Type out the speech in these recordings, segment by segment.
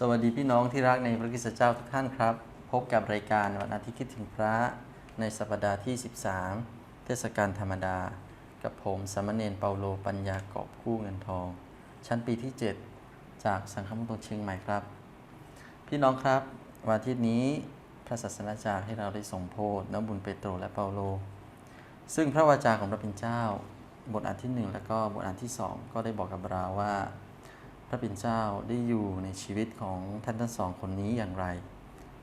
สวัสดีพี่น้องที่รักในพระคิสตเจ้าทุกท่านครับ พบกับรายการวันอาทิตย์คิดถึงพระในสัปดาห์ที่ 13 เทศกาลธรรมดา กับผมสามเณรเปาโลปัญญากอบคู่เงินทอง ชั้นปีที่ 7 จากสังฆมณฑลเชียงใหม่ครับ พี่น้องครับวันอาทิตย์นี้พระศาสนาจารย์ให้เราได้ส่งโพธิน้ำบุญเปโตรและเปาโล ซึ่งพระวาจาของพระเป็นเจ้า บทอ่านที่หนึ่งแล้วก็บทอ่านที่สองก็ได้บอกกับเราว่า พระเป็นเจ้าได้อยู่ในชีวิตของท่านทั้งสองคนนี้อย่างไร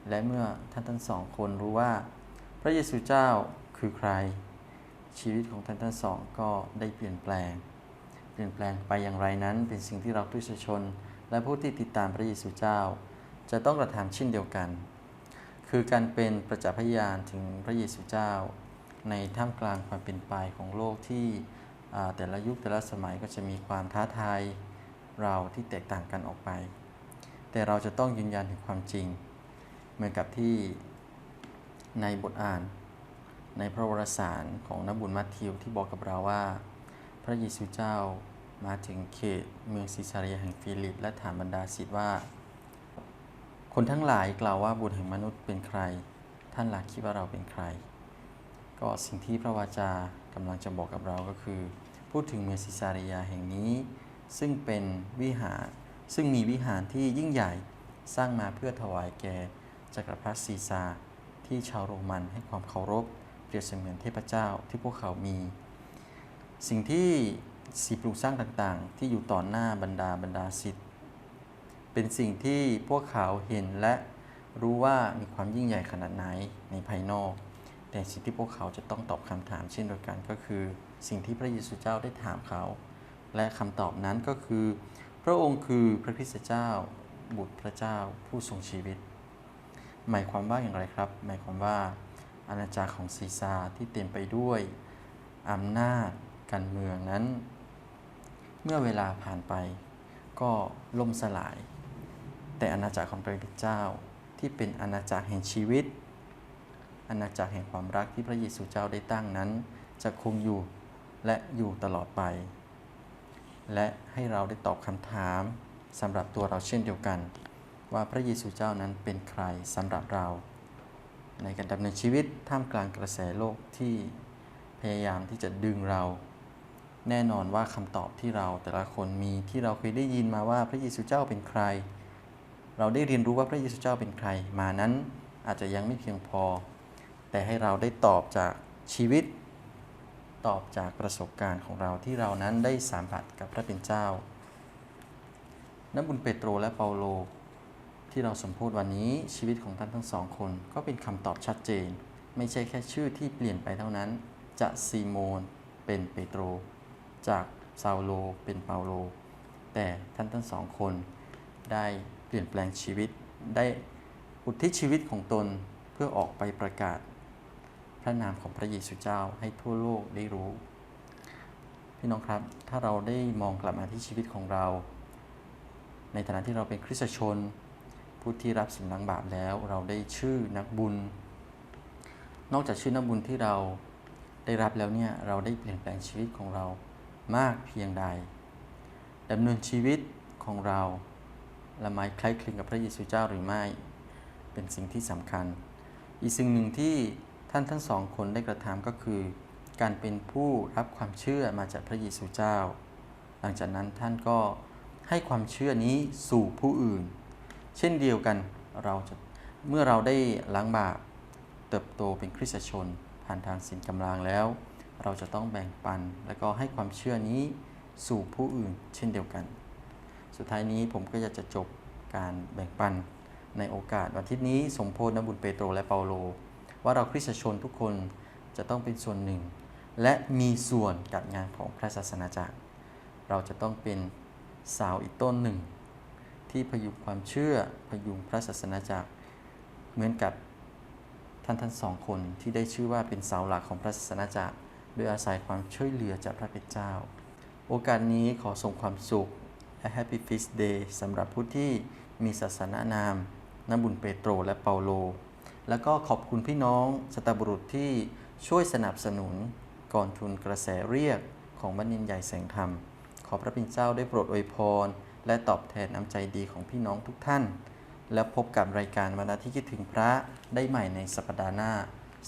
และเมื่อท่านทั้งสองคนรู้ว่า พระเยซูเจ้าคือใคร ชีวิตของท่านทั้งสองก็ได้เปลี่ยนแปลง เปลี่ยนแปลงไปอย่างไรนั้น เป็นสิ่งที่เราทุกชน และผู้ที่ติดตามพระเยซูเจ้า จะต้องกระทำเช่นเดียวกัน คือการเป็นประจักษ์พยานถึงพระเยซูเจ้า ในท่ามกลางความเป็นไปของโลกที่แต่ละยุคแต่ละสมัยก็จะมีความท้าทาย เราที่แตกต่างกันออกไป แต่เราจะต้องยืนยันถึงความจริง เหมือนกับที่ในบทอ่าน ในพระวรสารของนบุญมัทธิวที่บอกกับเราว่า พระเยซูเจ้ามาถึงเขตเมืองซิซาเรียแห่งฟิลิป และถามบรรดาศิษย์ว่า คนทั้งหลายกล่าวว่าบุตรแห่งมนุษย์เป็นใคร ท่านหลักคิดว่าเราเป็นใคร ก็สิ่งที่พระวาจากำลังจะบอกกับเราก็คือ พูดถึงเมืองซิซาเรียแห่งนี้ ซึ่งเป็นวิหาร ซึ่งมีวิหารที่ยิ่งใหญ่สร้างมาเพื่อถวายแก่จักรพรรดิซีซาร์ที่ชาวโรมันให้ความเคารพเปรียบเสมือนเทพเจ้าที่พวกเขามี สิ่งที่สีปลูกสร้างต่างๆ ที่อยู่ต่อหน้าบรรดาบรรดาศิษย์เป็นสิ่งที่พวกเขาเห็นและรู้ว่ามีความยิ่งใหญ่ขนาดไหนในภายนอก แต่สิ่งที่พวกเขาจะต้องตอบคำถามเช่นเดียวกันก็คือ สิ่งที่พระเยซูเจ้าได้ถามเขา และคำตอบนั้นก็คือ พระองค์คือพระคริสตเจ้า บุตรพระเจ้าผู้ทรงชีวิต หมายความว่าอย่างไรครับ หมายความว่า อาณาจักรของซีซาที่เต็มไปด้วยอำนาจการเมืองนั้น เมื่อเวลาผ่านไปก็ล่มสลาย แต่อาณาจักรของพระเจ้าที่เป็นอาณาจักรแห่งชีวิต อาณาจักรแห่งความรักที่พระเยซูเจ้าได้ตั้งนั้น จะคงอยู่และอยู่ตลอดไป และให้เราได้ตอบคำถามสำหรับตัวเราเช่นเดียวกัน ว่าพระเยซูเจ้านั้นเป็นใครสำหรับเรา ในการดำเนินชีวิตท่ามกลางกระแสโลกที่พยายามที่จะดึงเรา แน่นอนว่าคำตอบที่เราแต่ละคนมีที่เราเคยได้ยินมาว่าพระเยซูเจ้าเป็นใคร เราได้เรียนรู้ว่าพระเยซูเจ้าเป็นใคร มานั้นอาจจะยังไม่เพียงพอ แต่ให้เราได้ตอบจากชีวิต ตอบจากประสบการณ์ของเราที่เรานั้นได้สัมผัสกับพระเป็นเจ้า น้ำบุญเปโตรและเปาโล ที่เราสมพธิวันนี้ชีวิตของท่านทั้งสองคน ก็เป็นคำตอบชัดเจน ไม่ใช่แค่ชื่อที่เปลี่ยนไปเท่านั้น จะซีโมนเป็นเปโตร จากซาโลเป็นเปาโล แต่ท่านทั้งสองคน ได้เปลี่ยนแปลงชีวิตได้อุทิศชีวิตของตนเพื่อออกไปประกาศ พระนามของพระเยซูเจ้าให้ทั่วโลกได้รู้ พี่น้องครับ ถ้าเราได้มองกลับมาที่ชีวิตของเรา ในฐานะที่เราเป็นคริสตชน ผู้ที่รับสิ่งล้างบาปแล้ว เราได้ชื่อนักบุญ นอกจากชื่อนักบุญที่เราได้รับแล้วเนี่ยเราได้เปลี่ยนแปลงชีวิตของเรามากเพียงใดดำเนินชีวิตของเราละไมคล้ายคลึงกับพระเยซูเจ้าหรือไม่ เป็นสิ่งที่สำคัญ อีกสิ่งหนึ่งที่ ท่านทั้งสองคนได้กระทำก็คือ การเป็นผู้รับความเชื่อมาจากพระเยซูเจ้า หลังจากนั้นท่านก็ให้ความเชื่อนี้สู่ผู้อื่น เช่นเดียวกันเราจะเมื่อเราได้ล้างบาปเติบโตเป็นคริสตชน ผ่านทางศีลกำลังแล้ว เราจะต้องแบ่งปัน และก็ให้ความเชื่อนี้สู่ผู้อื่น เช่นเดียวกัน สุดท้ายนี้ผมก็อยากจะจบการแบ่งปันในโอกาสวันอาทิตย์นี้สมโพธินบุญเปโตรและเปาโล ว่าเราคริสตชนทุกคนจะต้องเป็นส่วนหนึ่ง และมีส่วนกับงานของพระศาสนาจักร เราจะต้องเป็นสาวอีกต้นหนึ่ง ที่พยุงความเชื่อพยุงพระศาสนาจักร เหมือนกับท่านทั้งสองคนที่ได้ชื่อว่าเป็นเสาหลักของพระศาสนาจักรโดยอาศัยความช่วยเหลือจากพระเป็นเจ้า โอกาสนี้ขอส่งความสุขและ Happy Feast Day สำหรับผู้ที่มีศาสนานามนบุญเปโตรและเปาโล แล้วก็ขอบคุณพี่น้องสตาบุรุษที่ช่วยสนับสนุนก่อนทุนกระแสเรียกของบัณฑิตใหญ่แสงธรรม ขอพระเป็นเจ้าได้โปรดอวยพร และตอบแทนน้ำใจดีของพี่น้องทุกท่าน และพบกับรายการวันอาทิตย์คิดถึงพระได้ใหม่ในสัปดาห์หน้า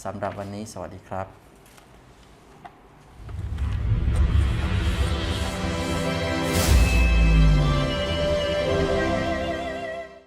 สำหรับวันนี้สวัสดีครับ